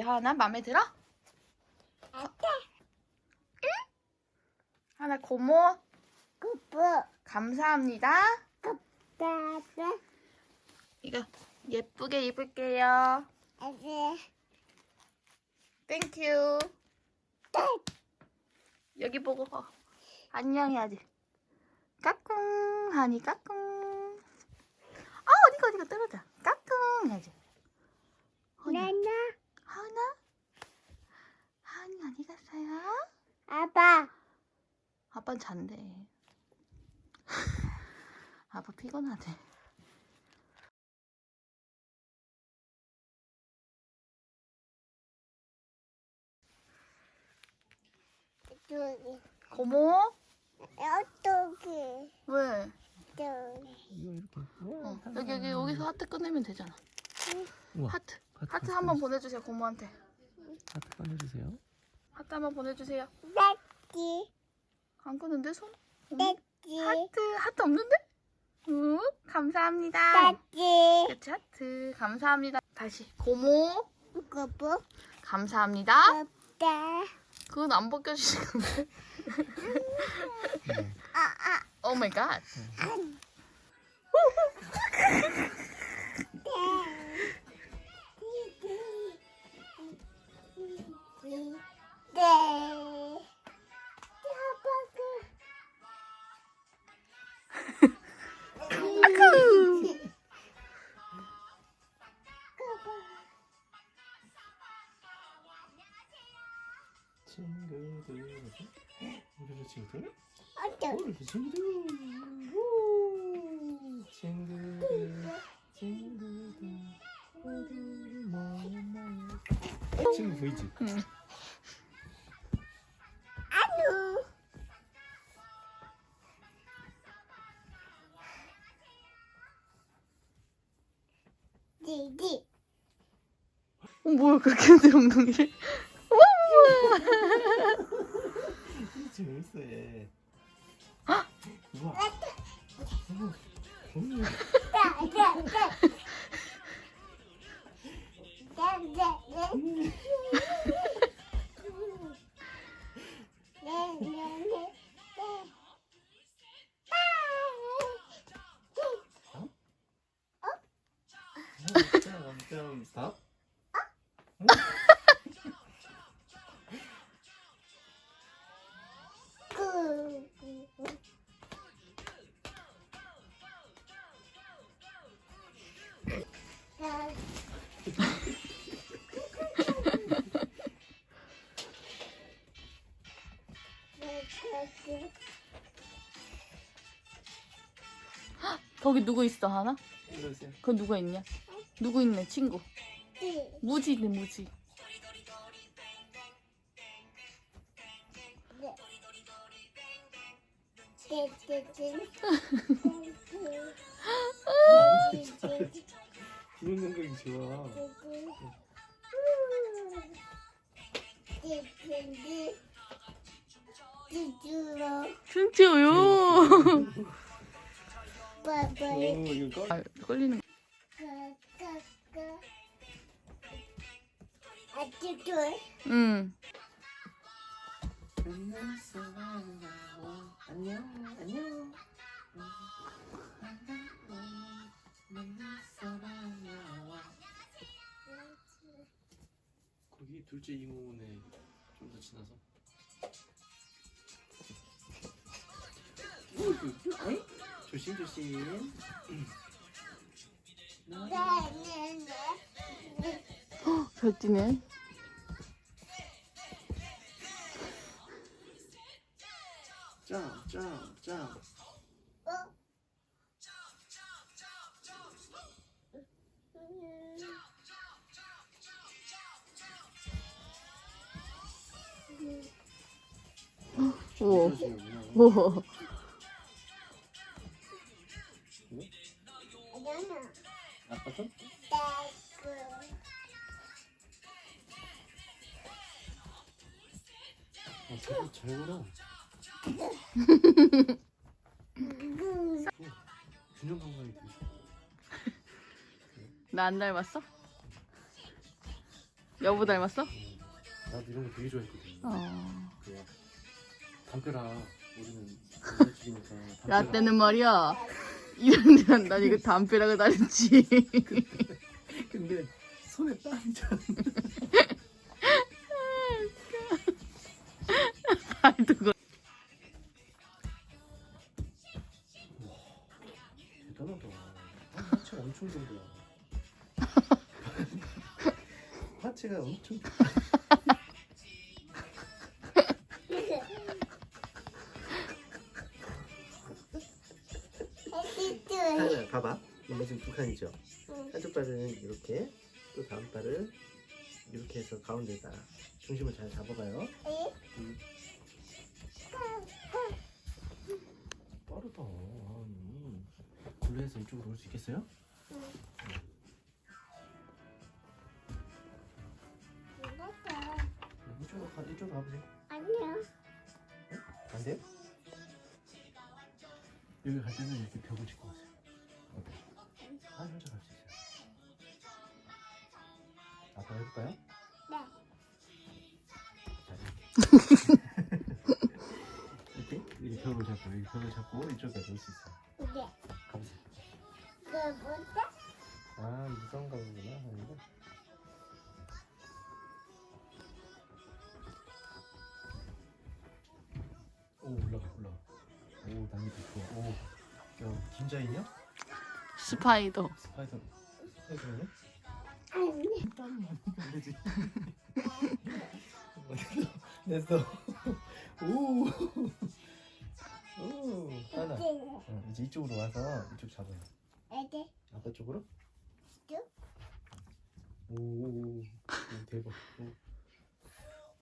어때 하나 마음에 들어? 아빠 하나 고모 꾸뿌 감사합니다. 빠빠 이거 예쁘게 입을게요. 아빠 땡큐. 여기 보고 어, 안녕 해야지. 까꿍 하니 까꿍. 아 어디가 어디가 떨어져. 까꿍 해야지. 허니 나나 하나 하니 어디 갔어요? 아빠 아빠는 잔대. 아빠 피곤하대. 저기 고모? 어떻게 왜? 저기 이거 이렇게. 어, 여기 여기 여기서 하트 꺼내면 되잖아. 우와. 하트. 하트, 하트 한번 보내주세요 고모한테. 하트 꺼내주세요. 하트 한번 보내주세요. 떼기 안 끄는데 손? 떼기 하트 하트 없는데? 우 감사합니다. 떼기 그치 하트 감사합니다. 다시 고모 꾸뿌 감사합니다. 빠빠 그건 안 벗겨주신 건데. 아 아 오 마이 갓. 네. 친구들. 우리 친구들? 우리 친구들. 우. 친구들. 친구들. 우리 만나요. 친구 보이지? 응. 아누 디디 어 뭐야 그렇게 했는데 엉덩이를? 재밌어 얘. 우와. 점, 점, 스탑. 거기 누구 있어 하나? 이러세요. 그건 누가 있냐? 누구 있네 친구. 무지 있네 무지. 기분 감각이 좋아. 진짜요? 아, 걸리는. 응. 거기 둘째 이모네 좀 더 지나서. 조심 조심. 잘 뛰네. 짱, 짱, 짱. 우와. 조심하세요. 우와. 아빠 손? 어, 잘, 잘 걸어. 균형 감각이 되게 좋아. 나 안 닮았어? 여보 닮았어? 나도 이런 거 되게 좋아했거든. 어. 그 담벼락 우리는 남자집이니까 나 때는 말이야. 이런 데는 난 이거 담벼락을 다녔지. 근데 손에 땀이 참. 발도 걸. 대단하다. 아, 하체가 엄청 좋은 거야. 하체가 엄청. 지금 두 칸이죠. 응. 한쪽 발은 이렇게, 또 다음 발은 이렇게 해서 가운데다 중심을 잘 잡아가요. 에? 음. 빠르다. 아니. 굴레에서 이쪽으로 올 수 있겠어요? 알았어. 이쪽으로 가, 이쪽으로 가보세요. 안녕. 안 돼요? 여기 갈 때는 이렇게 벽을 짚고 가세요. 해볼까요? 네. 자, 이렇게. 이렇게? 이렇게 벽을 잡고, 여기 벽을 잡고 이쪽까지 올 수 있어요. 이제 가보세요. 그 뭐다? 아, 무서운가 보구나, 아니가? 오, 올라가, 올라가. 오, 난이도 좋아. 오, 야, 김자인이야? 스파이더. 스파이더, 스파이더 아니. 되지. 됐어. 오. 오. 하나. 어, 이제 이쪽으로 와서 이쪽 잡아요. 이제 아빠 쪽으로? 쭉. 오. 오, 오. 오, 대박. 오.